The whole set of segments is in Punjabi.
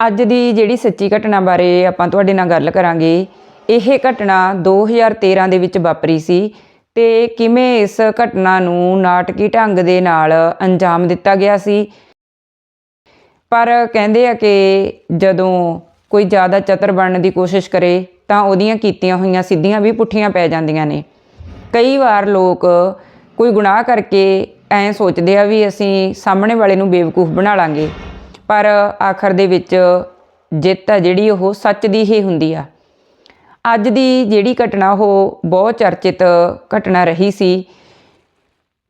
ਅੱਜ ਦੀ ਜਿਹੜੀ ਸੱਚੀ ਘਟਨਾ ਬਾਰੇ ਆਪਾਂ ਤੁਹਾਡੇ ਨਾਲ ਗੱਲ ਕਰਾਂਗੇ, ਇਹ ਘਟਨਾ 2013 ਦੇ ਵਿੱਚ ਵਾਪਰੀ ਸੀ ਤੇ ਕਿਵੇਂ ਇਸ ਘਟਨਾ ਨੂੰ ਨਾਟਕੀ ਢੰਗ ਦੇ ਨਾਲ ਅੰਜਾਮ ਦਿੱਤਾ ਗਿਆ ਸੀ? ਪਰ ਕਹਿੰਦੇ ਆ ਕਿ ਜਦੋਂ ਕੋਈ ਜ਼ਿਆਦਾ ਚਤਰ ਬਣਨ ਦੀ ਕੋਸ਼ਿਸ਼ ਕਰੇ, ਤਾਂ ਉਹਦੀਆਂ ਕੀਤੀਆਂ ਹੋਈਆਂ ਸਿੱਧੀਆਂ ਵੀ ਪੁੱਠੀਆਂ ਪੈ ਜਾਂਦੀਆਂ ਨੇ। ਕਈ ਵਾਰ ਲੋਕ ਕੋਈ ਗੁਨਾਹ ਕਰਕੇ ਐਂ ਸੋਚਦੇ ਆ ਵੀ ਅਸੀਂ ਸਾਹਮਣੇ ਵਾਲੇ ਨੂੰ ਬੇਵਕੂਫ ਬਣਾ ਲਾਂਗੇ। ਪਰ ਆਖਰ ਦੇ ਵਿੱਚ ਜਿੱਤ ਆ ਜਿਹੜੀ ਉਹ ਸੱਚ ਦੀ ਹੀ ਹੁੰਦੀ ਆ। ਅੱਜ ਦੀ ਜਿਹੜੀ ਘਟਨਾ ਉਹ ਬਹੁਤ ਚਰਚਿਤ ਘਟਨਾ ਰਹੀ ਸੀ।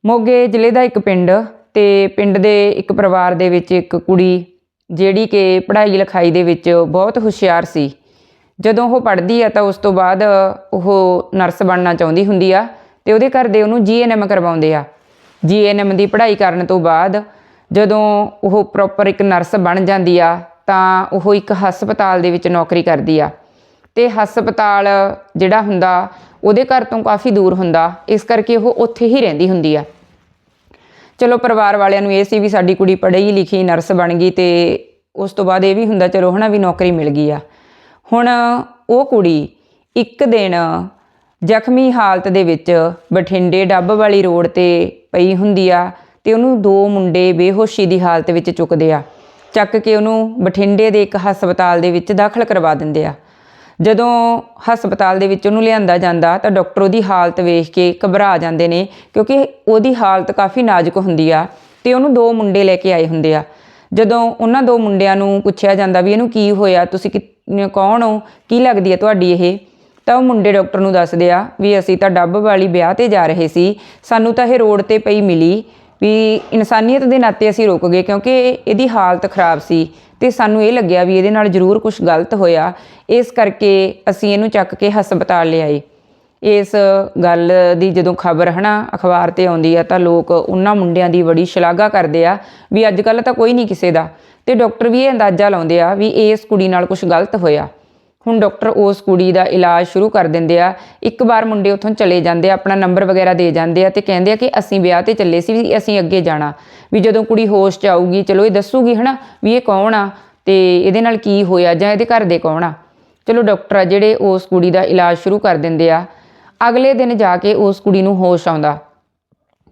ਮੋਗੇ ਜ਼ਿਲ੍ਹੇ ਦਾ ਇੱਕ ਪਿੰਡ ਤੇ ਪਿੰਡ ਦੇ ਇੱਕ ਪਰਿਵਾਰ ਦੇ ਵਿੱਚ ਇੱਕ ਕੁੜੀ ਜਿਹੜੀ ਕਿ ਪੜ੍ਹਾਈ ਲਿਖਾਈ ਦੇ ਵਿੱਚ ਬਹੁਤ ਹੁਸ਼ਿਆਰ ਸੀ। ਜਦੋਂ ਉਹ ਪੜ੍ਹਦੀ ਆ ਤਾਂ ਉਸ ਤੋਂ ਬਾਅਦ ਉਹ ਨਰਸ ਬਣਨਾ ਚਾਹੁੰਦੀ ਹੁੰਦੀ ਆ ਤੇ ਉਹਦੇ ਘਰ ਦੇ ਉਹਨੂੰ ਜੀਐਨਐਮ ਕਰਵਾਉਂਦੇ ਆ। ਜੀਐਨਐਮ ਦੀ ਪੜ੍ਹਾਈ ਕਰਨ ਤੋਂ ਬਾਅਦ ਜਦੋਂ ਉਹ ਪ੍ਰੋਪਰ ਇੱਕ ਨਰਸ ਬਣ ਜਾਂਦੀ ਆ, ਤਾਂ ਉਹ ਇੱਕ ਹਸਪਤਾਲ ਦੇ ਵਿੱਚ ਨੌਕਰੀ ਕਰਦੀ ਆ। ਤੇ ਹਸਪਤਾਲ ਜਿਹੜਾ ਹੁੰਦਾ, ਉਹਦੇ ਘਰ ਤੋਂ ਕਾਫੀ ਦੂਰ ਹੁੰਦਾ, ਇਸ ਕਰਕੇ ਉਹ ਉੱਥੇ ਹੀ ਰਹਿੰਦੀ ਹੁੰਦੀ ਆ। ਚਲੋ ਪਰਿਵਾਰ ਵਾਲਿਆਂ ਨੂੰ ਇਹ ਸੀ ਵੀ ਸਾਡੀ ਕੁੜੀ ਪੜ੍ਹੀ ਲਿਖੀ ਨਰਸ ਬਣ ਗਈ ਤੇ ਉਸ ਤੋਂ ਬਾਅਦ ਇਹ ਵੀ ਹੁੰਦਾ, ਚਲੋ ਹਨਾ ਵੀ ਨੌਕਰੀ ਮਿਲ ਗਈ ਆ। ਹੁਣ ਉਹ ਕੁੜੀ ਇੱਕ ਦਿਨ ਜ਼ਖਮੀ ਹਾਲਤ ਦੇ ਵਿੱਚ ਬਠਿੰਡੇ ਡੱਬ ਵਾਲੀ ਰੋਡ ਤੇ ਪਈ ਹੁੰਦੀ ਆ ਤੇ ਉਹਨੂੰ ਦੋ ਮੁੰਡੇ ਬੇਹੋਸ਼ੀ ਦੀ ਹਾਲਤ ਵਿੱਚ ਚੁੱਕਦੇ ਆ। ਚੱਕ ਕੇ ਉਹਨੂੰ ਬਠਿੰਡੇ ਦੇ ਇੱਕ ਹਸਪਤਾਲ ਦੇ ਵਿੱਚ ਦਾਖਲ ਕਰਵਾ ਦਿੰਦੇ ਆ। ਜਦੋਂ ਹਸਪਤਾਲ ਦੇ ਵਿੱਚ ਉਹਨੂੰ ਲਿਆਂਦਾ ਜਾਂਦਾ ਤਾਂ ਡਾਕਟਰ ਉਹਦੀ ਹਾਲਤ ਵੇਖ ਕੇ ਘਬਰਾ ਜਾਂਦੇ ਨੇ ਕਿਉਂਕਿ ਉਹਦੀ ਹਾਲਤ ਕਾਫੀ ਨਾਜ਼ੁਕ ਹੁੰਦੀ ਆ ਤੇ ਉਹਨੂੰ ਦੋ ਮੁੰਡੇ ਲੈ ਕੇ ਆਏ ਹੁੰਦੇ ਆ। ਜਦੋਂ ਉਹਨਾਂ ਦੋ ਮੁੰਡਿਆਂ ਨੂੰ ਪੁੱਛਿਆ ਜਾਂਦਾ ਵੀ ਇਹਨੂੰ ਕੀ ਹੋਇਆ, ਤੁਸੀਂ ਕਿ- ਕੌਣ ਹੋ? ਕੀ ਲੱਗਦੀ ਹੈ ਤੁਹਾਡੀ ਇਹ? ਤਾਂ ਉਹ ਮੁੰਡੇ ਡਾਕਟਰ ਨੂੰ ਦੱਸਦੇ ਆ ਵੀ ਅਸੀਂ ਤਾਂ ਡੱਬ ਵਾਲੀ ਵਿਆਹ ਤੇ ਜਾ ਰਹੇ ਸੀ, ਸਾਨੂੰ ਤਾਂ ਇਹ ਰੋਡ ਤੇ ਪਈ ਮਿਲੀ। ਵੀ ਇਨਸਾਨੀਅਤ ਦੇ ਨਾਤੇ ਅਸੀਂ ਰੁਕ ਗਏ ਕਿਉਂਕਿ ਇਹਦੀ ਹਾਲਤ ਖਰਾਬ ਸੀ ਤੇ ਸਾਨੂੰ ਇਹ ਲੱਗਿਆ ਵੀ ਇਹਦੇ ਨਾਲ ਜ਼ਰੂਰ ਕੁਝ ਗਲਤ ਹੋਇਆ। ਇਸ ਕਰਕੇ ਅਸੀਂ ਇਹਨੂੰ ਚੱਕ ਕੇ ਹਸਪਤਾਲ ਲਿਆਏ। ਇਸ ਗੱਲ ਦੀ ਜਦੋਂ ਖਬਰ ਹਨਾ, ਅਖਬਾਰ ਤੇ ਆਉਂਦੀ ਆ ਤਾਂ ਲੋਕ ਉਹਨਾਂ ਮੁੰਡਿਆਂ ਦੀ ਬੜੀ ਸ਼ਲਾਘਾ ਕਰਦੇ ਆ ਵੀ ਅੱਜ ਕੱਲ ਤਾਂ ਕੋਈ ਨਹੀਂ ਕਿਸੇ ਦਾ। ਤੇ ਡਾਕਟਰ ਵੀ ਇਹ ਅੰਦਾਜ਼ਾ ਲਾਉਂਦੇ ਆ ਵੀ ਇਸ ਕੁੜੀ ਨਾਲ ਕੁਝ ਗਲਤ ਹੋਇਆ। ਹੁਣ ਡਾਕਟਰ ਉਸ ਕੁੜੀ ਦਾ ਇਲਾਜ ਸ਼ੁਰੂ ਕਰ ਦਿੰਦੇ ਆ। ਇੱਕ ਵਾਰ ਮੁੰਡੇ ਉੱਥੋਂ ਚਲੇ ਜਾਂਦੇ ਆ, ਆਪਣਾ ਨੰਬਰ ਵਗੈਰਾ ਦੇ ਜਾਂਦੇ ਆ ਤੇ ਕਹਿੰਦੇ ਆ ਕਿ ਅਸੀਂ ਵਿਆਹ ਤੇ ਚੱਲੇ ਸੀ ਵੀ ਅਸੀਂ ਅੱਗੇ ਜਾਣਾ। ਵੀ ਜਦੋਂ ਕੁੜੀ ਹੋਸ਼ ਚ ਆਊਗੀ, ਚਲੋ ਇਹ ਦੱਸੂਗੀ ਹਨਾ ਵੀ ਇਹ ਕੌਣ ਆ ਤੇ ਇਹਦੇ ਨਾਲ ਕੀ ਹੋਇਆ ਜਾਂ ਇਹਦੇ ਘਰ ਦੇ ਕੌਣ ਆ। ਚਲੋ ਡਾਕਟਰ ਆ ਜਿਹੜੇ ਉਸ ਕੁੜੀ ਦਾ ਇਲਾਜ ਸ਼ੁਰੂ ਕਰ ਦਿੰਦੇ ਆ। ਅਗਲੇ ਦਿਨ ਜਾ ਕੇ ਉਸ ਕੁੜੀ ਨੂੰ ਹੋਸ਼ ਆਉਂਦਾ।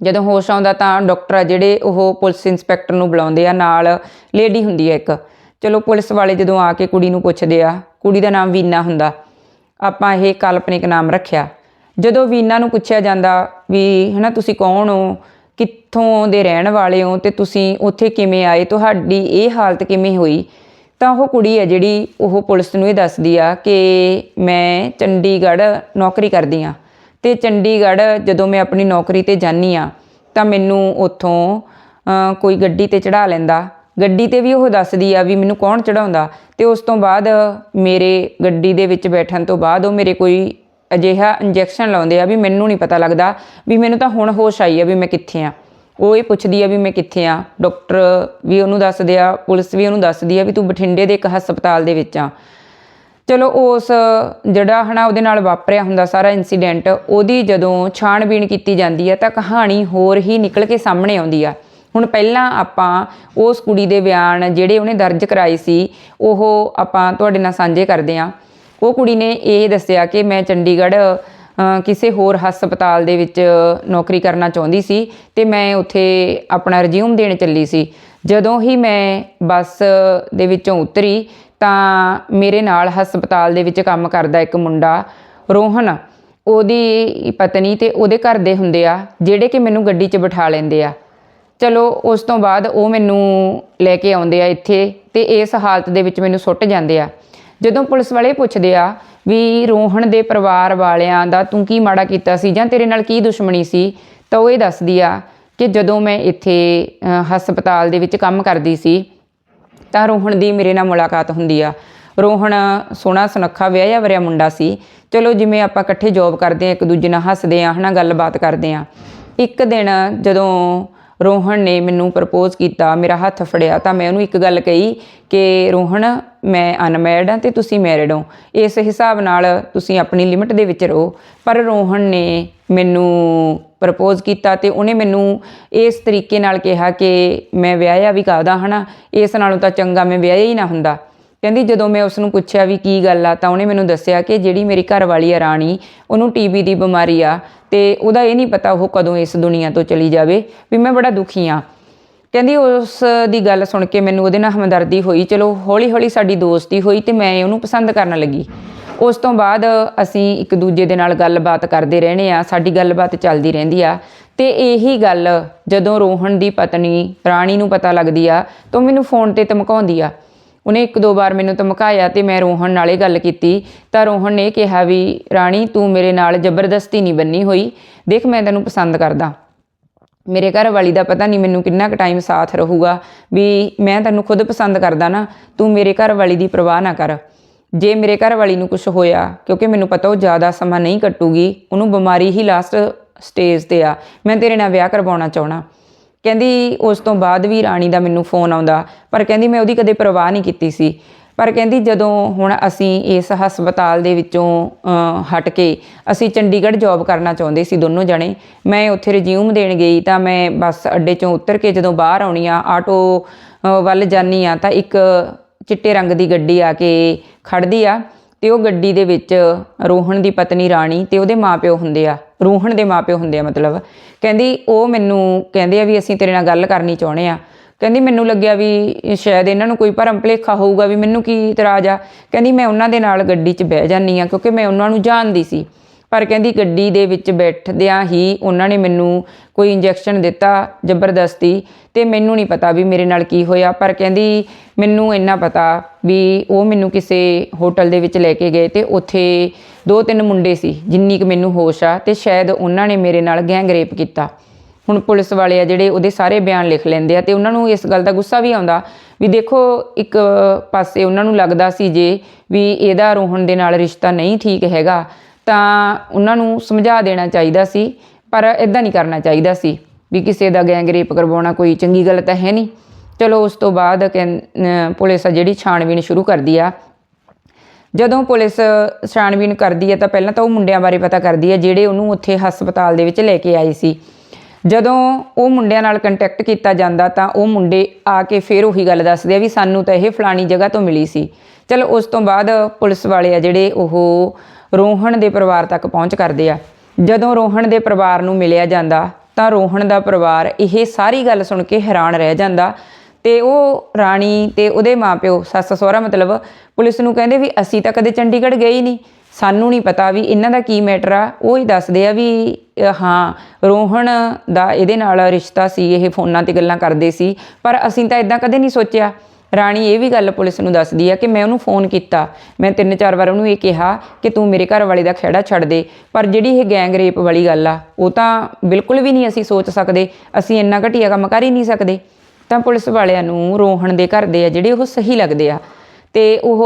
ਜਦੋਂ ਹੋਸ਼ ਆਉਂਦਾ ਤਾਂ ਡਾਕਟਰ ਆ ਜਿਹੜੇ ਉਹ ਪੁਲਿਸ ਇੰਸਪੈਕਟਰ ਨੂੰ ਬੁਲਾਉਂਦੇ ਆ, ਨਾਲ ਲੇਡੀ ਹੁੰਦੀ ਆ ਇੱਕ। ਚਲੋ ਪੁਲਿਸ ਵਾਲੇ ਜਦੋਂ ਆ ਕੇ ਕੁੜੀ ਨੂੰ ਪੁੱਛਦੇ ਆ, ਕੁੜੀ ਦਾ ਨਾਮ ਵੀਨਾ ਹੁੰਦਾ, ਆਪਾਂ ਇਹ ਕਾਲਪਨਿਕ ਨਾਮ ਰੱਖਿਆ। ਜਦੋਂ ਵੀਨਾ ਨੂੰ ਪੁੱਛਿਆ ਜਾਂਦਾ ਵੀ ਹਨਾ ਤੁਸੀਂ ਕੌਣ ਹੋ, ਕਿੱਥੋਂ ਦੇ ਰਹਿਣ ਵਾਲੇ ਹੋ ਤੇ ਤੁਸੀਂ ਉੱਥੇ ਕਿਵੇਂ ਆਏ, ਤੁਹਾਡੀ ਇਹ ਹਾਲਤ ਕਿਵੇਂ ਹੋਈ, ਤਾਂ ਉਹ ਕੁੜੀ ਹੈ ਜਿਹੜੀ ਉਹ ਪੁਲਿਸ ਨੂੰ ਇਹ ਦੱਸਦੀ ਆ ਕਿ ਮੈਂ ਚੰਡੀਗੜ੍ਹ ਨੌਕਰੀ ਕਰਦੀ ਆ ਤੇ ਚੰਡੀਗੜ੍ਹ ਜਦੋਂ ਮੈਂ ਆਪਣੀ ਨੌਕਰੀ ਤੇ ਜਾਨੀ ਆ ਤਾਂ ਮੈਨੂੰ ਉੱਥੋਂ ਕੋਈ ਗੱਡੀ ਤੇ ਚੜਾ ਲੈਂਦਾ ਗੱਡੀ ਤੇ ਵੀ ਉਹ ਦੱਸਦੀ ਆ ਵੀ ਮੈਨੂੰ ਕੌਣ ਚੜਾਉਂਦਾ ਤੇ ਉਸ ਤੋਂ ਬਾਅਦ ਮੇਰੇ ਗੱਡੀ ਦੇ ਵਿੱਚ ਬੈਠਣ ਤੋਂ ਬਾਅਦ ਉਹ ਮੇਰੇ ਕੋਈ ਅਜਿਹਾ ਇੰਜੈਕਸ਼ਨ ਲਾਉਂਦੇ ਆ ਵੀ ਮੈਨੂੰ ਨਹੀਂ ਪਤਾ ਲੱਗਦਾ ਵੀ ਮੈਨੂੰ ਤਾਂ ਹੁਣ ਹੋਸ਼ ਆਈ ਆ ਵੀ ਮੈਂ ਕਿੱਥੇ ਆ। ਉਹ ਇਹ ਪੁੱਛਦੀ ਆ ਵੀ ਮੈਂ ਕਿੱਥੇ ਆ। ਡਾਕਟਰ ਵੀ ਉਹਨੂੰ ਦੱਸਦੇ ਆ, ਪੁਲਿਸ ਵੀ ਉਹਨੂੰ ਦੱਸਦੀ ਆ ਵੀ ਤੂੰ ਬਠਿੰਡੇ ਦੇ ਇੱਕ ਹਸਪਤਾਲ ਦੇ ਵਿੱਚ ਆ। ਚਲੋ ਉਸ ਜਿਹੜਾ ਹਨਾ ਉਹਦੇ ਨਾਲ ਵਾਪਰਿਆ ਹੁੰਦਾ ਸਾਰਾ ਇਨਸੀਡੈਂਟ ਉਹਦੀ ਜਦੋਂ ਛਾਣਬੀਣ ਕੀਤੀ ਜਾਂਦੀ ਹੈ ਤਾਂ ਕਹਾਣੀ ਹੋਰ ਹੀ ਨਿਕਲ ਕੇ ਸਾਹਮਣੇ ਆਉਂਦੀ ਆ। ਹੁਣ ਪਹਿਲਾਂ ਆਪਾਂ ਉਸ ਕੁੜੀ ਦੇ ਬਿਆਨ ਜਿਹੜੇ ਉਹਨੇ ਦਰਜ ਕਰਾਏ ਸੀ, ਉਹ ਆਪਾਂ ਤੁਹਾਡੇ ਨਾਲ ਸਾਂਝੇ ਕਰਦੇ ਹਾਂ। ਉਹ ਕੁੜੀ ਨੇ ਇਹ ਦੱਸਿਆ ਕਿ ਮੈਂ ਚੰਡੀਗੜ੍ਹ ਕਿਸੇ ਹੋਰ ਹਸਪਤਾਲ ਦੇ ਵਿੱਚ ਨੌਕਰੀ ਕਰਨਾ ਚਾਹੁੰਦੀ ਸੀ ਤੇ ਮੈਂ ਉੱਥੇ ਆਪਣਾ ਰਿਜ਼ਿਊਮ ਦੇਣ ਚੱਲੀ ਸੀ। ਜਦੋਂ ਹੀ ਮੈਂ ਬੱਸ ਦੇ ਵਿੱਚੋਂ ਉਤਰੀ ਤਾਂ ਮੇਰੇ ਨਾਲ ਹਸਪਤਾਲ ਦੇ ਵਿੱਚ ਕੰਮ ਕਰਦਾ ਇੱਕ ਮੁੰਡਾ, ਰੋਹਨ। ਉਹਦੀ ਪਤਨੀ ਤੇ ਉਹਦੇ ਘਰ ਦੇ ਹੁੰਦੇ ਆ, ਜਿਹੜੇ ਕਿ ਮੈਨੂੰ ਗੱਡੀ 'ਚ ਬਿਠਾ ਲੈਂਦੇ ਆ। ਚਲੋ ਉਸ ਤੋਂ ਬਾਅਦ ਉਹ ਮੈਨੂੰ ਲੈ ਕੇ ਆਉਂਦੇ ਆ ਇੱਥੇ ਤੇ ਇਸ ਹਾਲਤ ਦੇ ਵਿੱਚ ਮੈਨੂੰ ਸੁੱਟ ਜਾਂਦੇ ਆ। ਜਦੋਂ ਪੁਲਿਸ ਵਾਲੇ ਪੁੱਛਦੇ ਆ ਵੀ ਰੋਹਣ ਦੇ ਪਰਿਵਾਰ ਵਾਲਿਆਂ ਦਾ ਤੂੰ ਕੀ ਮਾੜਾ ਕੀਤਾ ਸੀ ਜਾਂ ਤੇਰੇ ਨਾਲ ਕੀ ਦੁਸ਼ਮਣੀ ਸੀ, ਤਾਂ ਉਹ ਇਹ ਦੱਸਦੀ ਆ ਕਿ ਜਦੋਂ ਮੈਂ ਇੱਥੇ ਹਸਪਤਾਲ ਦੇ ਵਿੱਚ ਕੰਮ ਕਰਦੀ ਸੀ, ਤਾਂ ਰੋਹਣ ਦੀ ਮੇਰੇ ਨਾਲ ਮੁਲਾਕਾਤ ਹੁੰਦੀ ਆ। ਰੋਹਣ ਸੋਹਣਾ ਸੁਨੱਖਾ ਵਿਆਹਿਆ ਵਰਿਆ ਮੁੰਡਾ ਸੀ। ਚਲੋ ਜਿਵੇਂ ਆਪਾਂ ਇਕੱਠੇ ਜੌਬ ਕਰਦੇ ਆ, ਇੱਕ ਦੂਜੇ ਨਾਲ ਹੱਸਦੇ ਆ, ਹਨਾ, ਗੱਲਬਾਤ ਕਰਦੇ ਆ। ਇੱਕ ਦਿਨ ਜਦੋਂ ਰੋਹਣ ਨੇ ਮੈਨੂੰ ਪ੍ਰਪੋਜ਼ ਕੀਤਾ, ਮੇਰਾ ਹੱਥ ਫੜਿਆ, ਤਾਂ ਮੈਂ ਉਹਨੂੰ ਇੱਕ ਗੱਲ ਕਹੀ ਕਿ ਰੋਹਣ ਮੈਂ ਅਨਮੈਰਿਡ ਹਾਂ ਤੇ ਤੁਸੀਂ ਮੈਰਿਡ ਹੋ। ਇਸ ਹਿਸਾਬ ਨਾਲ ਤੁਸੀਂ ਆਪਣੀ ਲਿਮਿਟ ਦੇ ਵਿੱਚ ਰਹੋ। ਪਰ ਰੋਹਣ ਨੇ ਮੈਨੂੰ ਪ੍ਰਪੋਜ਼ ਕੀਤਾ ਤੇ ਉਹਨੇ ਮੈਨੂੰ ਇਸ ਤਰੀਕੇ ਨਾਲ ਕਿਹਾ ਕਿ ਮੈਂ ਵਿਆਹਿਆ ਵੀ ਕਾਹਦਾ ਹਨਾ? ਇਸ ਨਾਲੋਂ ਤਾਂ ਚੰਗਾ ਮੈਂ ਵਿਆਹਿਆ ਹੀ ਨਾ ਹੁੰਦਾ। ਕਹਿੰਦੀ ਜਦੋਂ ਮੈਂ ਉਸ ਨੂੰ ਪੁੱਛਿਆ ਵੀ ਕੀ ਗੱਲ ਆ, ਤਾਂ ਉਹਨੇ ਮੈਨੂੰ ਦੱਸਿਆ ਕਿ ਜਿਹੜੀ ਮੇਰੀ ਘਰ ਵਾਲੀ ਆ ਰਾਣੀ, ਉਹਨੂੰ ਟੀਬੀ ਦੀ ਬਿਮਾਰੀ ਆ ਤੇ ਉਹਦਾ ਇਹ ਨਹੀਂ ਪਤਾ ਉਹ ਕਦੋਂ ਇਸ ਦੁਨੀਆ ਤੋਂ ਚਲੀ ਜਾਵੇ ਵੀ ਮੈਂ ਬੜਾ ਦੁਖੀ ਆ। ਕਹਿੰਦੀ ਉਸ ਦੀ ਗੱਲ ਸੁਣ ਕੇ ਮੈਨੂੰ ਉਹਦੇ ਨਾਲ ਹਮਦਰਦੀ ਹੋਈ, ਚਲੋ ਹੌਲੀ ਹੌਲੀ ਸਾਡੀ ਦੋਸਤੀ ਹੋਈ ਤੇ ਮੈਂ ਉਹਨੂੰ ਪਸੰਦ ਕਰਨ ਲੱਗੀ। ਉਸ ਤੋਂ ਬਾਅਦ ਅਸੀਂ ਇੱਕ ਦੂਜੇ ਦੇ ਨਾਲ ਗੱਲਬਾਤ ਕਰਦੇ ਰਹਿੰਦੇ ਆ, ਸਾਡੀ ਗੱਲਬਾਤ ਚੱਲਦੀ ਰਹਿੰਦੀ ਆ ਤੇ ਇਹੀ ਗੱਲ ਜਦੋਂ ਰੋਹਣ ਦੀ ਪਤਨੀ ਰਾਣੀ ਨੂੰ ਪਤਾ ਲੱਗਦੀ ਆ, ਤਾਂ ਉਹ ਮੈਨੂੰ ਫੋਨ ਤੇ ਧਮਕਾਉਂਦੀ ਆ। ਉਹਨੇ ਇੱਕ ਦੋ ਵਾਰ ਮੈਨੂੰ ਧਮਕਾਇਆ ਤੇ ਮੈਂ ਰੋਹਣ ਨਾਲੇ ਗੱਲ ਕੀਤੀ। ਤਾਂ ਰੋਹਣ ਨੇ ਕਿਹਾ ਵੀ, ਰਾਣੀ, ਤੂੰ ਮੇਰੇ ਨਾਲ ਜ਼ਬਰਦਸਤੀ ਨਹੀਂ ਬੰਨੀ ਹੋਈ। ਦੇਖ, ਮੈਂ ਤੈਨੂੰ ਪਸੰਦ ਕਰਦਾ। ਮੇਰੇ ਘਰ ਵਾਲੀ ਦਾ ਪਤਾ ਨਹੀਂ ਮੈਨੂੰ ਕਿੰਨਾ ਕੁ ਟਾਈਮ ਸਾਥ ਰਹੂਗਾ ਵੀ ਮੈਂ ਤੈਨੂੰ ਖੁਦ ਪਸੰਦ ਕਰਦਾ ਨਾ, ਤੂੰ ਮੇਰੇ ਘਰ ਵਾਲੀ ਦੀ ਪਰਵਾਹ ਨਾ ਕਰ। ਜੇ ਮੇਰੇ ਘਰ ਵਾਲੀ ਨੂੰ ਕੁਝ ਹੋਇਆ, ਕਿਉਂਕਿ ਮੈਨੂੰ ਪਤਾ ਉਹ ਜ਼ਿਆਦਾ ਸਮਾਂ ਨਹੀਂ ਕੱਟੂਗੀ, ਉਹਨੂੰ ਬਿਮਾਰੀ ਹੀ ਲਾਸਟ ਸਟੇਜ ਤੇ ਆ। ਮੈਂ ਤੇਰੇ ਨਾਲ ਵਿਆਹ ਕਰਵਾਉਣਾ ਚਾਹਣਾ ਕਹਿੰਦੀ ਉਸ ਤੋਂ ਬਾਅਦ ਵੀ ਰਾਣੀ ਦਾ ਮੈਨੂੰ ਫੋਨ ਆਉਂਦਾ, ਪਰ ਕਹਿੰਦੀ ਮੈਂ ਉਹਦੀ ਕਦੇ ਪਰਵਾਹ ਨਹੀਂ ਕੀਤੀ ਸੀ। ਪਰ ਕਹਿੰਦੀ ਜਦੋਂ ਹੁਣ ਅਸੀਂ ਇਸ ਹਸਪਤਾਲ ਦੇ ਵਿੱਚੋਂ ਹਟ ਕੇ ਅਸੀਂ ਚੰਡੀਗੜ੍ਹ ਜੌਬ ਕਰਨਾ ਚਾਹੁੰਦੇ ਸੀ ਦੋਨੋਂ ਜਣੇ, ਮੈਂ ਉੱਥੇ ਰਿਜ਼ਿਊਮ ਦੇਣ ਗਈ ਤਾਂ ਮੈਂ ਬੱਸ ਅੱਡੇ ਚੋਂ ਉਤਰ ਕੇ ਜਦੋਂ ਬਾਹਰ ਆਉਣੀ ਆ, ਆਟੋ ਵੱਲ ਜਾਨੀ ਆ ਤਾਂ ਇੱਕ ਚਿੱਟੇ ਰੰਗ ਦੀ ਗੱਡੀ ਆ ਕੇ ਖੜਦੀ ਆ। ਤੇ ਉਹ ਗੱਡੀ ਦੇ ਵਿੱਚ ਰੋਹਣ ਦੀ ਪਤਨੀ ਰਾਣੀ ਤੇ ਉਹਦੇ ਮਾਪਿਓ ਹੁੰਦੇ ਆ ਰੋਹਣ ਦੇ ਮਾਪਿਓ ਹੁੰਦੇ ਆ ਮਤਲਬ। ਕਹਿੰਦੀ ਉਹ ਮੈਨੂੰ ਕਹਿੰਦੇ ਆ ਵੀ ਅਸੀਂ ਤੇਰੇ ਨਾਲ ਗੱਲ ਕਰਨੀ ਚਾਹੁੰਦੇ ਆ। ਕਹਿੰਦੀ ਮੈਨੂੰ ਲੱਗਿਆ ਵੀ ਸ਼ਾਇਦ ਇਹਨਾਂ ਨੂੰ ਕੋਈ ਭਰਮ ਭੁਲੇਖਾ ਹੋਊਗਾ ਵੀ ਮੈਨੂੰ ਕੀ ਇਤਰਾਜ਼ ਆ। ਕਹਿੰਦੀ ਮੈਂ ਉਹਨਾਂ ਦੇ ਨਾਲ ਗੱਡੀ 'ਚ ਬਹਿ ਜਾਂਦੀ ਆ ਕਿਉਂਕਿ ਮੈਂ ਉਹਨਾਂ ਨੂੰ ਜਾਣਦੀ ਸੀ। ਪਰ ਕਹਿੰਦੀ ਗੱਡੀ ਦੇ ਵਿੱਚ ਬੈਠਦਿਆਂ ਹੀ ਉਹਨਾਂ ਨੇ ਮੈਨੂੰ ਕੋਈ ਇੰਜੈਕਸ਼ਨ ਦਿੱਤਾ ਜ਼ਬਰਦਸਤੀ ਤੇ ਮੈਨੂੰ ਨਹੀਂ ਪਤਾ ਵੀ ਮੇਰੇ ਨਾਲ ਕੀ ਹੋਇਆ। ਪਰ ਕਹਿੰਦੀ ਮੈਨੂੰ ਇੰਨਾ ਪਤਾ ਵੀ ਉਹ ਮੈਨੂੰ ਕਿਸੇ ਹੋਟਲ ਦੇ ਵਿੱਚ ਲੈ ਕੇ ਗਏ ਤੇ ਉੱਥੇ ਦੋ ਤਿੰਨ ਮੁੰਡੇ ਸੀ ਜਿੰਨੀ ਕੁ ਮੈਨੂੰ ਹੋਸ਼ ਆ ਤੇ ਸ਼ਾਇਦ ਉਹਨਾਂ ਨੇ ਮੇਰੇ ਨਾਲ ਗੈਂਗ ਰੇਪ ਕੀਤਾ। ਹੁਣ ਪੁਲਿਸ ਵਾਲੇ ਆ ਜਿਹੜੇ ਉਹਦੇ ਸਾਰੇ ਬਿਆਨ ਲਿਖ ਲੈਂਦੇ ਆ ਤੇ ਉਹਨਾਂ ਨੂੰ ਇਸ ਗੱਲ ਦਾ ਗੁੱਸਾ ਵੀ ਆਉਂਦਾ ਵੀ ਦੇਖੋ ਇੱਕ ਪਾਸੇ ਉਹਨਾਂ ਨੂੰ ਲੱਗਦਾ ਸੀ ਜੇ ਵੀ ਇਹਦਾ ਰੋਹਣ ਦੇ ਨਾਲ ਰਿਸ਼ਤਾ ਨਹੀਂ ਠੀਕ ਹੈਗਾ ਤਾਂ ਉਹਨਾਂ ਨੂੰ ਸਮਝਾ ਦੇਣਾ ਚਾਹੀਦਾ ਸੀ, ਪਰ ਇਦਾਂ ਨਹੀਂ ਕਰਨਾ ਚਾਹੀਦਾ ਸੀ ਵੀ ਕਿਸੇ ਦਾ ਗੈਂਗ ਰੇਪ ਕਰਵਾਉਣਾ ਕੋਈ ਚੰਗੀ ਗੱਲ ਤਾਂ ਹੈ ਨਹੀਂ। ਚਲੋ ਉਸ ਤੋਂ ਬਾਅਦ ਕਹਿੰ- ਪੁਲਿਸ ਆ ਜਿਹੜੀ ਛਾਣਬੀਣ ਸ਼ੁਰੂ ਕਰਦੀ ਆ। ਜਦੋਂ ਪੁਲਿਸ ਛਾਣਬੀਣ ਕਰਦੀ ਹੈ ਤਾਂ ਪਹਿਲਾਂ ਤਾਂ ਉਹ ਮੁੰਡਿਆਂ ਬਾਰੇ ਪਤਾ ਕਰਦੀ ਹੈ ਜਿਹੜੇ ਉਹਨੂੰ ਉੱਥੇ ਹਸਪਤਾਲ ਦੇ ਵਿੱਚ ਲੈ ਕੇ ਆਏ ਸੀ। ਜਦੋਂ ਉਹ ਮੁੰਡਿਆਂ ਨਾਲ ਕੰਟੈਕਟ ਕੀਤਾ ਜਾਂਦਾ ਤਾਂ ਉਹ ਮੁੰਡੇ ਆ ਕੇ ਫਿਰ ਉਹੀ ਗੱਲ ਦੱਸਦੇ ਆ ਵੀ ਸਾਨੂੰ ਤਾਂ ਇਹ ਫਲਾਣੀ ਜਗ੍ਹਾ ਤੋਂ ਮਿਲੀ ਸੀ। ਚਲੋ ਉਸ ਤੋਂ ਬਾਅਦ ਪੁਲਿਸ ਵਾਲੇ ਆ ਜਿਹੜੇ ਉਹ ਰੋਹਣ ਦੇ ਪਰਿਵਾਰ ਤੱਕ ਪਹੁੰਚ ਕਰਦੇ ਆ। ਜਦੋਂ ਰੋਹਣ ਦੇ ਪਰਿਵਾਰ ਨੂੰ ਮਿਲਿਆ ਜਾਂਦਾ, ਤਾਂ ਰੋਹਣ ਦਾ ਪਰਿਵਾਰ ਇਹ ਸਾਰੀ ਗੱਲ ਸੁਣ ਕੇ ਹੈਰਾਨ ਰਹਿ ਜਾਂਦਾ ਤੇ ਉਹ ਰਾਣੀ ਤੇ ਉਹਦੇ ਮਾਪਿਓ, ਸੱਸ, ਸਹੁਰਾ ਮਤਲਬ ਪੁਲਿਸ ਨੂੰ ਕਹਿੰਦੇ ਵੀ ਅਸੀਂ ਤਾਂ ਕਦੇ ਚੰਡੀਗੜ੍ਹ ਗਏ ਹੀ ਨਹੀਂ ਸਾਨੂੰ ਨਹੀਂ ਪਤਾ ਵੀ ਇਹਨਾਂ ਦਾ ਕੀ ਮੈਟਰ ਆ। ਉਹ ਹੀ ਦੱਸਦੇ ਆ ਵੀ ਹਾਂ, ਰੋਹਣ ਦਾ ਇਹਦੇ ਨਾਲ ਰਿਸ਼ਤਾ ਸੀ, ਇਹ ਫੋਨਾਂ ਤੇ ਗੱਲਾਂ ਕਰਦੇ ਸੀ, ਪਰ ਅਸੀਂ ਤਾਂ ਇਦਾਂ ਕਦੇ ਨਹੀਂ ਸੋਚਿਆ। ਰਾਣੀ ਇਹ ਵੀ ਗੱਲ ਪੁਲਿਸ ਨੂੰ ਦੱਸਦੀ ਆ ਕਿ ਮੈਂ ਉਹਨੂੰ ਫੋਨ ਕੀਤਾ। ਮੈਂ ਤਿੰਨ ਚਾਰ ਵਾਰ ਉਹਨੂੰ ਇਹ ਕਿਹਾ ਕਿ ਤੂੰ ਮੇਰੇ ਘਰ ਵਾਲੇ ਦਾ ਖਹਿੜਾ ਛੱਡ ਦੇ। ਪਰ ਜਿਹੜੀ ਇਹ ਗੈਂਗ ਰੇਪ ਵਾਲੀ ਗੱਲ ਆ, ਉਹ ਤਾਂ ਬਿਲਕੁਲ ਵੀ ਨਹੀਂ ਅਸੀਂ ਸੋਚ ਸਕਦੇ। ਅਸੀਂ ਇੰਨਾ ਘਟੀਆ ਕੰਮ ਕਰ ਹੀ ਨਹੀਂ ਸਕਦੇ। ਤਾਂ ਪੁਲਿਸ ਵਾਲਿਆਂ ਨੂੰ ਰੋਹਣ ਦੇ ਘਰ ਦੇ ਆ ਜਿਹੜੇ ਉਹ ਸਹੀ ਲੱਗਦੇ ਆ। ਤੇ ਉਹ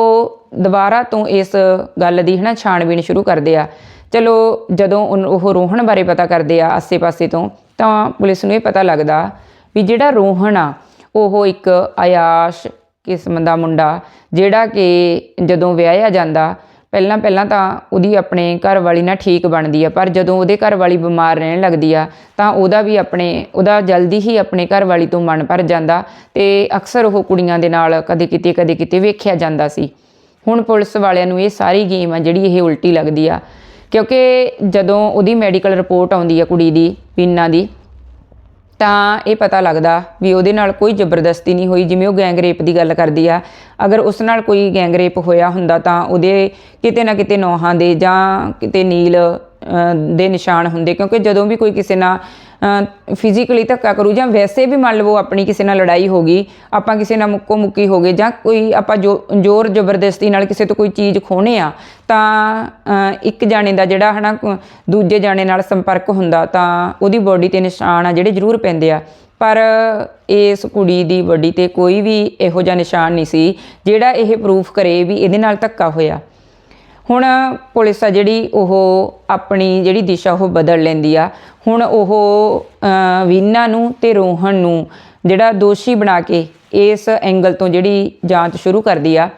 ਦੁਬਾਰਾ ਤੋਂ ਇਸ ਗੱਲ ਦੀ ਹਨਾ ਛਾਣਬੀਣ ਸ਼ੁਰੂ ਕਰਦੇ ਆ। ਚਲੋ ਜਦੋਂ ਉਹ ਰੋਹਣ ਬਾਰੇ ਪਤਾ ਕਰਦੇ ਆ ਆਸੇ-ਪਾਸੇ ਤੋਂ, ਤਾਂ ਪੁਲਿਸ ਨੂੰ ਇਹ ਪਤਾ ਲੱਗਦਾ ਵੀ ਜਿਹੜਾ ਰੋਹਣ ਆ ਉਹ ਇੱਕ ਅਯਾਸ਼ ਕਿਸਮ ਦਾ ਮੁੰਡਾ, ਜਿਹੜਾ ਕਿ ਜਦੋਂ ਵਿਆਹਿਆ ਜਾਂਦਾ, ਪਹਿਲਾਂ ਪਹਿਲਾਂ ਤਾਂ ਉਹਦੀ ਆਪਣੇ ਘਰ ਵਾਲੀ ਨਾਲ ਠੀਕ ਬਣਦੀ ਆ, ਪਰ ਜਦੋਂ ਉਹਦੇ ਘਰ ਵਾਲੀ ਬਿਮਾਰ ਰਹਿਣ ਲੱਗਦੀ ਆ, ਤਾਂ ਉਹਦਾ ਵੀ ਆਪਣੇ, ਉਹਦਾ ਜਲਦੀ ਹੀ ਆਪਣੇ ਘਰ ਵਾਲੀ ਤੋਂ ਮਨ ਭਰ ਜਾਂਦਾ ਤੇ ਅਕਸਰ ਉਹ ਕੁੜੀਆਂ ਦੇ ਨਾਲ ਕਦੇ ਕਿਤੇ ਕਦੇ ਕਿਤੇ ਵੇਖਿਆ ਜਾਂਦਾ ਸੀ। ਹੁਣ ਪੁਲਿਸ ਵਾਲਿਆਂ ਨੂੰ ਇਹ ਸਾਰੀ ਗੇਮ ਆ ਜਿਹੜੀ ਇਹ ਉਲਟੀ ਲੱਗਦੀ ਆ, ਕਿਉਂਕਿ ਜਦੋਂ ਉਹਦੀ ਮੈਡੀਕਲ ਰਿਪੋਰਟ ਆਉਂਦੀ ਆ ਕੁੜੀ ਦੀ, ਪੀਨਾ ਦੀ ਤਾਂ ਇਹ ਪਤਾ ਲੱਗਦਾ ਵੀ ਉਹਦੇ ਨਾਲ ਕੋਈ ਜ਼ਬਰਦਸਤੀ ਨਹੀਂ ਹੋਈ, ਜਿਵੇਂ ਉਹ ਗੈਂਗ ਰੇਪ ਦੀ ਗੱਲ ਕਰਦੀ ਆ। ਅਗਰ ਉਸ ਨਾਲ ਕੋਈ ਗੈਂਗ ਰੇਪ ਹੋਇਆ ਹੁੰਦਾ ਤਾਂ ਉਹਦੇ ਕਿਤੇ ਨਾ ਕਿਤੇ ਨੌਹਾਂ ਦੇ ਜਾਂ ਕਿਤੇ ਨੀਲ ਦੇ ਨਿਸ਼ਾਨ ਹੁੰਦੇ, ਕਿਉਂਕਿ ਜਦੋਂ ਵੀ ਕੋਈ ਕਿਸੇ ਨਾਲ ਫਿਜ਼ੀਕਲੀ ਧੱਕਾ ਕਰੂ ਜਾਂ ਵੈਸੇ ਵੀ ਮੰਨ ਲਵੋ ਆਪਣੀ ਕਿਸੇ ਨਾਲ ਲੜਾਈ ਹੋ ਗਈ, ਆਪਾਂ ਕਿਸੇ ਨਾਲ ਮੁੱਕੋ ਮੁੱਕੀ ਹੋ ਗਏ ਜਾਂ ਕੋਈ ਆਪਾਂ ਜੋ, ਜ਼ੋਰ ਜ਼ਬਰਦਸਤੀ ਨਾਲ ਕਿਸੇ ਤੋਂ ਕੋਈ ਚੀਜ਼ ਖੋਹਣੇ ਆ, ਤਾਂ ਇੱਕ ਜਾਣੇ ਦਾ ਜਿਹੜਾ ਹਨਾ, ਕ- ਦੂਜੇ ਜਾਣੇ ਨਾਲ ਸੰਪਰਕ ਹੁੰਦਾ ਤਾਂ ਉਹਦੀ ਬੋਡੀ ਤੇ ਨਿਸ਼ਾਨ ਆ ਜਿਹੜੇ ਜ਼ਰੂਰ ਪੈਂਦੇ ਆ। ਪਰ ਇਸ ਕੁੜੀ ਦੀ ਬੋਡੀ ਤੇ ਕੋਈ ਵੀ ਇਹੋ ਜਿਹਾ ਨਿਸ਼ਾਨ ਨਹੀਂ ਸੀ, ਜਿਹੜਾ ਇਹ ਪ੍ਰੂਫ ਕਰੇ ਵੀ ਇਹਦੇ ਨਾਲ ਧੱਕਾ ਹੋਇਆ। ਹੁਣ ਪੁਲਿਸ ਆ ਜਿਹੜੀ ਉਹ ਆਪਣੀ ਜਿਹੜੀ ਦਿਸ਼ਾ ਉਹ ਬਦਲ ਲੈਂਦੀ ਆ। ਹੁਣ ਉਹ ਵੀਨਾ ਨੂੰ ਤੇ ਰੋਹਨ ਨੂੰ ਜਿਹੜਾ ਦੋਸ਼ੀ ਬਣਾ ਕੇ ਇਸ ਐਂਗਲ ਤੋਂ ਜਿਹੜੀ ਜਾਂਚ ਸ਼ੁਰੂ ਕਰਦੀ ਆ,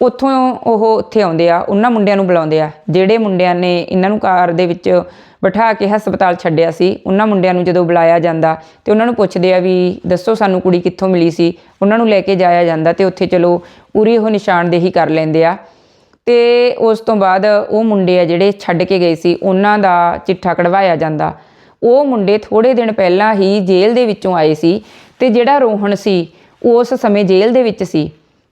ਉੱਥੋਂ ਉਹ ਉੱਥੇ ਆਉਂਦੇ ਆ, ਉਹਨਾਂ ਮੁੰਡਿਆਂ ਨੂੰ ਬੁਲਾਉਂਦੇ ਆ। ਜਿਹੜੇ ਮੁੰਡਿਆਂ ਨੇ ਇਹਨਾਂ ਨੂੰ ਕਾਰ ਦੇ ਵਿੱਚ ਬਿਠਾ ਕੇ ਹਸਪਤਾਲ ਛੱਡਿਆ ਸੀ, ਉਹਨਾਂ ਮੁੰਡਿਆਂ ਨੂੰ ਜਦੋਂ ਬੁਲਾਇਆ ਜਾਂਦਾ ਤੇ ਉਹਨਾਂ ਨੂੰ ਪੁੱਛਦੇ ਆ ਵੀ ਦੱਸੋ ਸਾਨੂੰ ਕੁੜੀ ਕਿੱਥੋਂ ਮਿਲੀ ਸੀ, ਉਹਨਾਂ ਨੂੰ ਲੈ ਕੇ ਜਾਇਆ ਜਾਂਦਾ ਤੇ ਉੱਥੇ ਚਲੋ ਪੂਰੀ ਉਹ ਨਿਸ਼ਾਨਦੇਹੀ ਕਰ ਲੈਂਦੇ ਆ। ਤੇ ਉਸ ਤੋਂ ਬਾਅਦ ਉਹ ਮੁੰਡੇ ਆ ਜਿਹੜੇ ਛੱਡ ਕੇ ਗਏ ਸੀ, ਉਹਨਾਂ ਦਾ ਚਿੱਠਾ ਕਢਵਾਇਆ ਜਾਂਦਾ। ਉਹ ਮੁੰਡੇ ਥੋੜੇ ਦਿਨ ਪਹਿਲਾਂ ਹੀ ਜੇਲ੍ਹ ਦੇ ਵਿੱਚੋਂ ਆਏ ਸੀ ਤੇ ਜਿਹੜਾ ਰੋਹਣ ਸੀ, ਉਸ ਸਮੇਂ ਜੇਲ੍ਹ ਦੇ ਵਿੱਚ ਸੀ।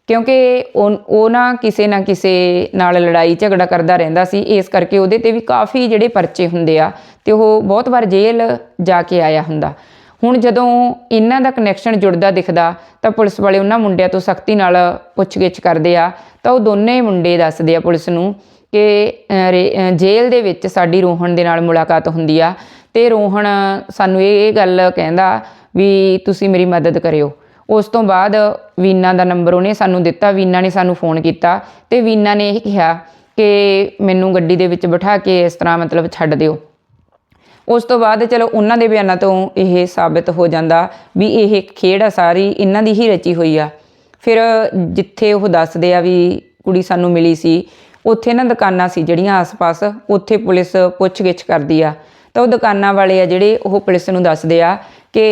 ਕਿਉਂਕਿ ਉਹ ਉਹ ਨਾ ਕਿਸੇ ਨਾ ਕਿਸੇ ਨਾਲ ਲੜਾਈ ਝਗੜਾ ਕਰਦਾ ਰਹਿੰਦਾ ਸੀ, ਇਸ ਕਰਕੇ ਉਹਦੇ ਤੇ ਵੀ ਕਾਫੀ ਜਿਹੜੇ ਪਰਚੇ ਹੁੰਦੇ ਆ ਤੇ ਉਹ ਬਹੁਤ ਵਾਰ ਜੇਲ੍ਹ ਜਾ ਕੇ ਆਇਆ ਹੁੰਦਾ। ਹੁਣ ਜਦੋਂ ਇਹਨਾਂ ਦਾ ਕਨੈਕਸ਼ਨ ਜੁੜਦਾ ਦਿਖਦਾ, ਤਾਂ ਪੁਲਿਸ ਵਾਲੇ ਉਹਨਾਂ ਮੁੰਡਿਆਂ ਤੋਂ ਸਖਤੀ ਨਾਲ ਪੁੱਛਗਿੱਛ ਕਰਦੇ ਆ। ਤਾਂ ਉਹ ਦੋਨੇ ਮੁੰਡੇ ਦੱਸਦੇ ਆ ਪੁਲਿਸ ਨੂੰ ਕਿ ਰੇ- ਜੇਲ੍ਹ ਦੇ ਵਿੱਚ ਸਾਡੀ ਰੋਹਣ ਦੇ ਨਾਲ ਮੁਲਾਕਾਤ ਹੁੰਦੀ ਆ। ਤੇ ਰੋਹਣ ਸਾਨੂੰ ਇਹ ਇਹ ਗੱਲ ਕਹਿੰਦਾ ਵੀ ਤੁਸੀਂ ਮੇਰੀ ਮਦਦ ਕਰਿਓ। ਉਸ ਤੋਂ ਬਾਅਦ ਵੀਨਾ ਦਾ ਨੰਬਰ ਉਹਨੇ ਸਾਨੂੰ ਦਿੱਤਾ, ਵੀਨਾ ਨੇ ਸਾਨੂੰ ਫੋਨ ਕੀਤਾ ਤੇ ਵੀਨਾ ਨੇ ਇਹ ਕਿਹਾ ਕਿ ਮੈਨੂੰ ਗੱਡੀ ਦੇ ਵਿੱਚ ਬਿਠਾ ਕੇ ਇਸ ਤਰ੍ਹਾਂ ਮਤਲਬ ਛੱਡ ਦਿਓ। ਉਸ ਤੋਂ ਬਾਅਦ ਚਲੋ ਉਹਨਾਂ ਦੇ ਬਿਆਨਾਂ ਤੋਂ ਇਹ ਸਾਬਿਤ ਹੋ ਜਾਂਦਾ ਵੀ ਇਹ ਖੇਡ ਆ ਸਾਰੀ, ਇਹਨਾਂ ਦੀ ਹੀ ਰਚੀ ਹੋਈ ਆ। ਫਿਰ ਜਿੱਥੇ ਉਹ ਦੱਸਦੇ ਆ ਵੀ ਕੁੜੀ ਸਾਨੂੰ ਮਿਲੀ ਸੀ, ਉੱਥੇ ਨਾ ਦੁਕਾਨਾਂ ਸੀ ਜਿਹੜੀਆਂ ਆਸ-ਪਾਸ, ਉੱਥੇ ਪੁਲਿਸ ਪੁੱਛਗਿੱਛ ਕਰਦੀ ਆ। ਤਾਂ ਉਹ ਦੁਕਾਨਾਂ ਵਾਲੇ ਆ ਜਿਹੜੇ ਉਹ ਪੁਲਿਸ ਨੂੰ ਦੱਸਦੇ ਆ ਕਿ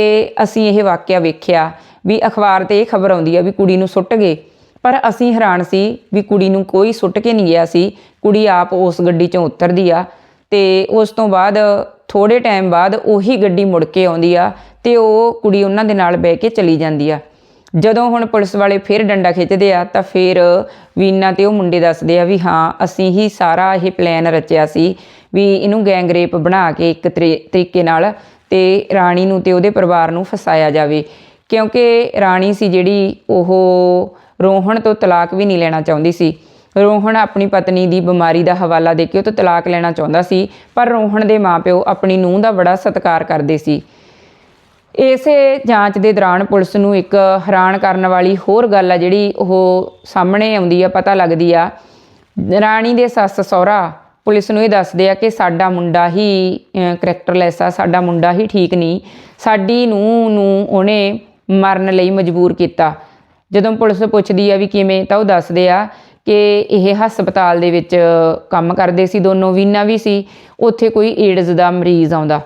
ਅਸੀਂ ਇਹ ਵਾਕਿਆ ਵੇਖਿਆ ਵੀ ਅਖਬਾਰ ਤੇ ਇਹ ਖਬਰ ਆਉਂਦੀ ਆ ਵੀ ਕੁੜੀ ਨੂੰ ਸੁੱਟ ਗਏ। ਪਰ ਅਸੀਂ ਹੈਰਾਨ ਸੀ ਵੀ ਕੁੜੀ ਨੂੰ ਕੋਈ ਸੁੱਟ ਕੇ ਨਹੀਂ ਗਿਆ ਸੀ, ਕੁੜੀ ਆਪ ਉਸ ਗੱਡੀ ਚੋਂ ਉਤਰਦੀ ਆ ਤੇ ਉਸ ਤੋਂ ਬਾਅਦ ਥੋੜੇ ਟਾਈਮ ਬਾਅਦ ਉਹੀ ਗੱਡੀ ਮੁੜ ਕੇ ਆਉਂਦੀ ਆ ਤੇ ਉਹ ਕੁੜੀ ਉਹਨਾਂ ਦੇ ਨਾਲ ਬਹਿ ਕੇ ਚਲੀ ਜਾਂਦੀ ਆ। ਜਦੋਂ ਹੁਣ ਪੁਲਿਸ ਵਾਲੇ ਫਿਰ ਡੰਡਾ ਖਿੱਚਦੇ ਆ ਤਾਂ ਫਿਰ ਵੀਨਾ ਤੇ ਉਹ ਮੁੰਡੇ ਦੱਸਦੇ ਆ ਵੀ ਹਾਂ, ਅਸੀਂ ਹੀ ਸਾਰਾ ਇਹ ਪਲਾਨ ਰਚਿਆ ਸੀ ਵੀ ਇਹਨੂੰ ਗੈਂਗ ਰੇਪ ਬਣਾ ਕੇ ਇੱਕ ਤਰੀ- ਤਰੀਕੇ ਨਾਲ ਤੇ ਰਾਣੀ ਨੂੰ ਤੇ ਉਹਦੇ ਪਰਿਵਾਰ ਨੂੰ ਫਸਾਇਆ ਜਾਵੇ। ਕਿਉਂਕਿ ਰਾਣੀ ਸੀ ਜਿਹੜੀ ਉਹ ਰੋਹਣ ਤੋਂ ਤਲਾਕ ਵੀ ਨਹੀਂ ਲੈਣਾ ਚਾਹੁੰਦੀ ਸੀ। ਰੋਹਣ ਆਪਣੀ ਪਤਨੀ ਦੀ ਬਿਮਾਰੀ ਦਾ ਹਵਾਲਾ ਦੇ ਕੇ ਉਹ ਤੋਂ ਤਲਾਕ ਲੈਣਾ ਚਾਹੁੰਦਾ ਸੀ, ਪਰ ਰੋਹਣ ਦੇ ਮਾਪਿਓ ਆਪਣੀ ਨੂੰਹ ਦਾ ਬੜਾ ਸਤਿਕਾਰ ਕਰਦੇ ਸੀ। ਇਸੇ ਜਾਂਚ ਦੇ ਦੌਰਾਨ ਪੁਲਿਸ ਨੂੰ ਇੱਕ ਹੈਰਾਨ ਕਰਨ ਵਾਲੀ ਹੋਰ ਗੱਲ ਆ ਜਿਹੜੀ ਉਹ ਸਾਹਮਣੇ ਆਉਂਦੀ ਆ, ਪਤਾ ਲੱਗਦੀ ਆ। ਰਾਣੀ ਦੇ ਸੱਸ ਸਹੁਰਾ ਪੁਲਿਸ ਨੂੰ ਇਹ ਦੱਸਦੇ ਆ ਕਿ ਸਾਡਾ ਮੁੰਡਾ ਹੀ ਕਰੈਕਟਰਲੈਸ ਆ, ਸਾਡਾ ਮੁੰਡਾ ਹੀ ਠੀਕ ਨਹੀਂ। ਸਾਡੀ ਨੂੰ ਨੂੰ ਉਹਨੇ ਮਰਨ ਲਈ ਮਜਬੂਰ ਕੀਤਾ। ਜਦੋਂ ਪੁਲਿਸ ਪੁੱਛਦੀ ਆ ਵੀ ਕਿਵੇਂ, ਤਾਂ ਉਹ ਦੱਸਦੇ ਆ ਕਿ ਇਹ ਹਸਪਤਾਲ ਦੇ ਵਿੱਚ ਕੰਮ ਕਰਦੇ ਸੀ, ਦੋਨੋਂ ਵੀਨਾ ਵੀ ਸੀ, ਉੱਥੇ ਕੋਈ ਏਡਜ਼ ਦਾ ਮਰੀਜ਼ ਆਉਂਦਾ।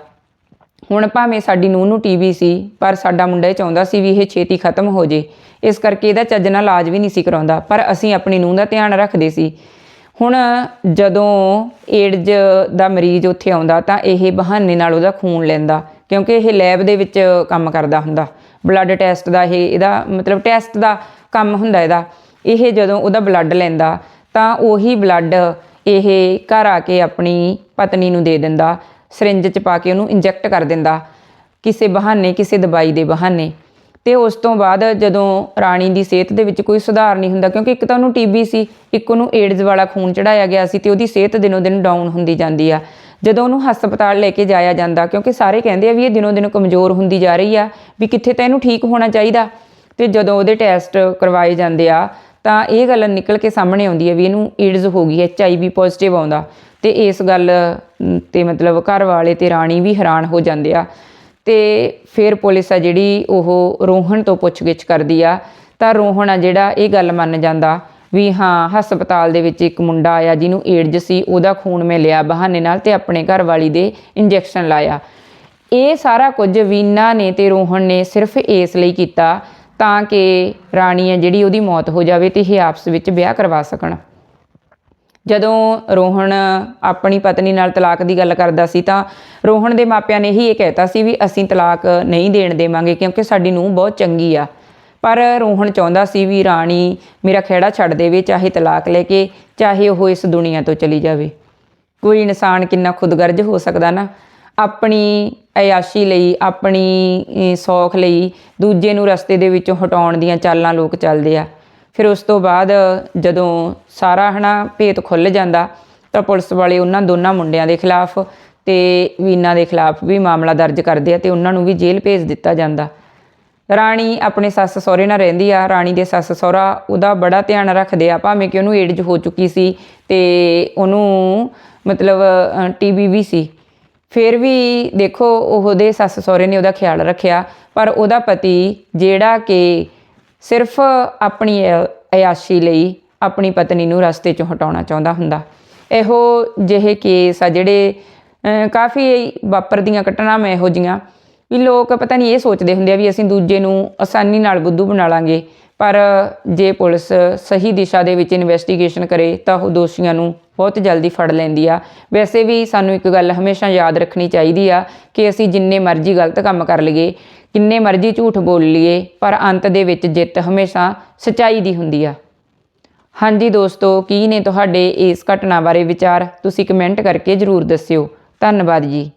ਹੁਣ ਭਾਵੇਂ ਸਾਡੀ ਨੂੰਹ ਨੂੰ ਟੀਵੀ ਸੀ, ਪਰ ਸਾਡਾ ਮੁੰਡਾ ਇਹ ਚਾਹੁੰਦਾ ਸੀ ਵੀ ਇਹ ਛੇਤੀ ਖਤਮ ਹੋ ਜੇ। ਇਸ ਕਰਕੇ ਇਹਦਾ ਚੱਜ ਨਾਲ ਇਲਾਜ ਵੀ ਨਹੀਂ ਸੀ ਕਰਾਉਂਦਾ, ਪਰ ਅਸੀਂ ਆਪਣੀ ਨੂੰਹ ਦਾ ਧਿਆਨ ਰੱਖਦੇ ਸੀ। ਹੁਣ ਜਦੋਂ ਏਡਜ਼ ਦਾ ਮਰੀਜ਼ ਉੱਥੇ ਆਉਂਦਾ, ਤਾਂ ਇਹ ਬਹਾਨੇ ਨਾਲ ਉਹਦਾ ਖੂਨ ਲੈਂਦਾ, ਕਿਉਂਕਿ ਇਹ ਲੈਬ ਦੇ ਵਿੱਚ ਕੰਮ ਕਰਦਾ ਹੁੰਦਾ। ਬਲੱਡ ਟੈਸਟ ਦਾ ਇਹ, ਇਹਦਾ ਮਤਲਬ ਟੈਸਟ ਦਾ ਕੰਮ ਹੁੰਦਾ ਇਹਦਾ। ਇਹ ਜਦੋਂ ਉਹਦਾ ਬਲੱਡ ਲੈਂਦਾ, ਤਾਂ ਉਹੀ ਬਲੱਡ ਇਹ ਘਰ ਆ ਕੇ ਆਪਣੀ ਪਤਨੀ ਨੂੰ ਦੇ ਦਿੰਦਾ ਸਿਰਿੰਜ ਚ ਪਾ ਕੇ ਉਹਨੂੰ ਇੰਜੈਕਟ ਕਰ ਦਿੰਦਾ, ਕਿਸੇ ਬਹਾਨੇ, ਕਿਸੇ ਦਵਾਈ ਦੇ ਬਹਾਨੇ। ਤੇ ਉਸ ਤੋਂ ਬਾਅਦ ਜਦੋਂ ਰਾਣੀ ਦੀ ਸਿਹਤ ਦੇ ਵਿੱਚ ਕੋਈ ਸੁਧਾਰ ਨਹੀਂ ਹੁੰਦਾ, ਕਿਉਂਕਿ ਇੱਕ ਤਾਂ ਉਹਨੂੰ ਟੀਬੀ ਸੀ, ਇੱਕ ਉਹਨੂੰ ਏਡਜ਼ ਵਾਲਾ ਖੂਨ ਚੜਾਇਆ ਗਿਆ ਸੀ ਤੇ ਉਹਦੀ ਸਿਹਤ ਦਿਨੋ ਦਿਨ ਡਾਊਨ ਹੁੰਦੀ ਜਾਂਦੀ ਆ। ਜਦੋਂ ਉਹਨੂੰ ਹਸਪਤਾਲ ਲੈ ਕੇ ਜਾਇਆ ਜਾਂਦਾ, ਕਿਉਂਕਿ ਸਾਰੇ ਕਹਿੰਦੇ ਆ ਵੀ ਇਹ ਦਿਨੋਂ ਦਿਨ ਕਮਜ਼ੋਰ ਹੁੰਦੀ ਜਾ ਰਹੀ ਆ, ਵੀ ਕਿੱਥੇ ਤਾਂ ਇਹਨੂੰ ਠੀਕ ਹੋਣਾ ਚਾਹੀਦਾ। ਤੇ ਜਦੋਂ ਉਹਦੇ ਟੈਸਟ ਕਰਵਾਏ ਜਾਂਦੇ ਆ ਤਾਂ ਇਹ ਗੱਲ ਨਿਕਲ ਕੇ ਸਾਹਮਣੇ ਆਉਂਦੀ ਹੈ ਵੀ ਇਹਨੂੰ ਏਡਜ਼ ਹੋ ਗਈ ਐਚ ਆਈ ਵੀ ਪੋਜ਼ਿਟਿਵ ਆਉਂਦਾ। ਤੇ ਇਸ ਗੱਲ ਤੇ ਮਤਲਬ ਘਰ ਵਾਲੇ ਤੇ ਰਾਣੀ ਵੀ ਹੈਰਾਨ ਹੋ ਜਾਂਦੇ ਆ। ਤੇ ਫਿਰ ਪੁਲਿਸ ਆ ਜਿਹੜੀ ਉਹ ਰੋਹਣ ਤੋਂ ਪੁੱਛਗਿੱਛ ਕਰਦੀ ਆ। ਤਾਂ ਰੋਹਣ ਆ ਜਿਹੜਾ ਇਹ ਗੱਲ ਮੰਨ ਜਾਂਦਾ ਵੀ ਹਾਂ, ਹਸਪਤਾਲ ਦੇ ਵਿੱਚ ਇੱਕ ਮੁੰਡਾ ਆਇਆ ਜਿਹਨੂੰ ਏਡਜ਼ ਸੀ, ਉਹਦਾ ਖੂਨ ਮੈਂ ਲਿਆ ਬਹਾਨੇ ਨਾਲ ਤੇ ਆਪਣੇ ਘਰ ਵਾਲੀ ਦੇ ਇੰਜੈਕਸ਼ਨ ਲਾਇਆ। ਇਹ ਸਾਰਾ ਕੁਝ ਵੀਨਾ ਨੇ ਤੇ ਰੋਹਣ ਨੇ ਸਿਰਫ ਇਸ ਲਈ ਕੀਤਾ ਤਾਂ ਕਿ ਰਾਣੀ ਆ ਜਿਹੜੀ ਉਹਦੀ ਮੌਤ ਹੋ ਜਾਵੇ ਤੇ ਇਹ ਆਪਸ ਵਿੱਚ ਵਿਆਹ ਕਰਵਾ ਸਕਣ। ਜਦੋਂ ਰੋਹਣ ਆਪਣੀ ਪਤਨੀ ਨਾਲ ਤਲਾਕ ਦੀ ਗੱਲ ਕਰਦਾ ਸੀ ਤਾਂ ਰੋਹਣ ਦੇ ਮਾਪਿਆਂ ਨੇ ਹੀ ਇਹ ਕਹਿਤਾ ਸੀ ਵੀ ਅਸੀਂ ਤਲਾਕ ਨਹੀਂ ਦੇਣ ਦੇਵਾਂਗੇ ਕਿਉਂਕਿ ਸਾਡੀ ਨੂੰਹ ਬਹੁਤ ਚੰਗੀ ਆ। ਪਰ ਰੋਹਣ ਚਾਹੁੰਦਾ ਸੀ ਵੀ ਰਾਣੀ ਮੇਰਾ ਖਹਿੜਾ ਛੱਡ ਦੇਵੇ, ਚਾਹੇ ਤਲਾਕ ਲੈ ਕੇ, ਚਾਹੇ ਉਹ ਇਸ ਦੁਨੀਆ ਤੋਂ ਚਲੀ ਜਾਵੇ। ਕੋਈ ਇਨਸਾਨ ਕਿੰਨਾ ਖੁਦਗਰਜ ਹੋ ਸਕਦਾ ਨਾ। ਆਪਣੀ ਅਯਾਸ਼ੀ ਲਈ, ਆਪਣੀ ਸੌਖ ਲਈ ਦੂਜੇ ਨੂੰ ਰਸਤੇ ਦੇ ਵਿੱਚੋਂ ਹਟਾਉਣ ਦੀਆਂ ਚਾਲਾਂ ਲੋਕ ਚੱਲਦੇ ਆ। ਫਿਰ ਉਸ ਤੋਂ ਬਾਅਦ ਜਦੋਂ ਸਾਰਾ ਹਨਾ ਭੇਤ ਖੁੱਲ ਜਾਂਦਾ, ਤਾਂ ਪੁਲਿਸ ਵਾਲੇ ਉਹਨਾਂ ਦੋਨਾਂ ਮੁੰਡਿਆਂ ਦੇ ਖਿਲਾਫ ਤੇ ਵੀਨਾ ਦੇ ਖਿਲਾਫ ਵੀ ਮਾਮਲਾ ਦਰਜ ਕਰਦੇ ਆ ਤੇ ਉਹਨਾਂ ਨੂੰ ਵੀ ਜੇਲ੍ਹ ਭੇਜ ਦਿੱਤਾ ਜਾਂਦਾ। ਰਾਣੀ ਆਪਣੇ ਸੱਸ ਸਹੁਰੇ ਨਾਲ ਰਹਿੰਦੀ ਆ, ਰਾਣੀ ਦੇ ਸੱਸ ਸਹੁਰਾ ਉਹਦਾ ਬੜਾ ਧਿਆਨ ਰੱਖਦੇ ਆ, ਭਾਵੇਂ ਕਿ ਉਹਨੂੰ ਏਡਜ ਹੋ ਚੁੱਕੀ ਸੀ ਤੇ ਉਹਨੂੰ ਮਤਲਬ ਟੀਬੀ ਵੀ ਸੀ। ਫਿਰ ਵੀ ਦੇਖੋ ਉਹਦੇ ਸੱਸ ਸਹੁਰੇ ਨੇ ਉਹਦਾ ਖਿਆਲ ਰੱਖਿਆ, ਪਰ ਉਹਦਾ ਪਤੀ ਜਿਹੜਾ ਕਿ ਸਿਰਫ ਆਪਣੀ ਅਯਾਸ਼ੀ ਲਈ ਆਪਣੀ ਪਤਨੀ ਨੂੰ ਰਸਤੇ ਚੋਂ ਹਟਾਉਣਾ ਚਾਹੁੰਦਾ ਹੁੰਦਾ। ਇਹੋ ਜਿਹੇ ਕੇਸ ਆ ਜਿਹੜੇ ਕਾਫੀ ਵਾਪਰਦੀਆਂ ਘਟਨਾਵਾਂ ਇਹੋ ਜੀਆਂ ਵੀ ਲੋਕ ਪਤਾ ਨਹੀਂ ਇਹ ਸੋਚਦੇ ਹੁੰਦੇ ਆ ਵੀ ਅਸੀਂ ਦੂਜੇ ਨੂੰ ਆਸਾਨੀ ਨਾਲ ਬੁੱਧੂ ਬਣਾ ਲਾਂਗੇ। ਪਰ ਜੇ ਪੁਲਿਸ ਸਹੀ ਦਿਸ਼ਾ ਦੇ ਵਿੱਚ ਇਨਵੈਸਟੀਗੇਸ਼ਨ ਕਰੇ ਤਾਂ ਉਹ ਦੋਸ਼ੀਆਂ ਨੂੰ ਬਹੁਤ ਜਲਦੀ ਫੜ ਲੈਂਦੀ ਆ। ਵੈਸੇ ਵੀ ਸਾਨੂੰ ਇੱਕ ਗੱਲ ਹਮੇਸ਼ਾ ਯਾਦ ਰੱਖਣੀ ਚਾਹੀਦੀ ਆ ਕਿ ਅਸੀਂ ਜਿੰਨੇ ਮਰਜ਼ੀ ਗਲਤ ਕੰਮ ਕਰ ਲਈਏ, ਕਿੰਨੇ ਮਰਜ਼ੀ ਝੂਠ ਬੋਲ ਲਈਏ, ਪਰ ਅੰਤ ਦੇ ਵਿੱਚ ਜਿੱਤ ਹਮੇਸ਼ਾ ਸਚਾਈ ਦੀ ਹੁੰਦੀ ਆ। ਹਾਂਜੀ ਦੋਸਤੋ, ਕੀ ਨੇ ਤੁਹਾਡੇ ਇਸ ਘਟਨਾ ਬਾਰੇ ਵਿਚਾਰ? ਤੁਸੀਂ ਕਮੈਂਟ ਕਰਕੇ ਜਰੂਰ ਦੱਸਿਓ। ਧੰਨਵਾਦ ਜੀ।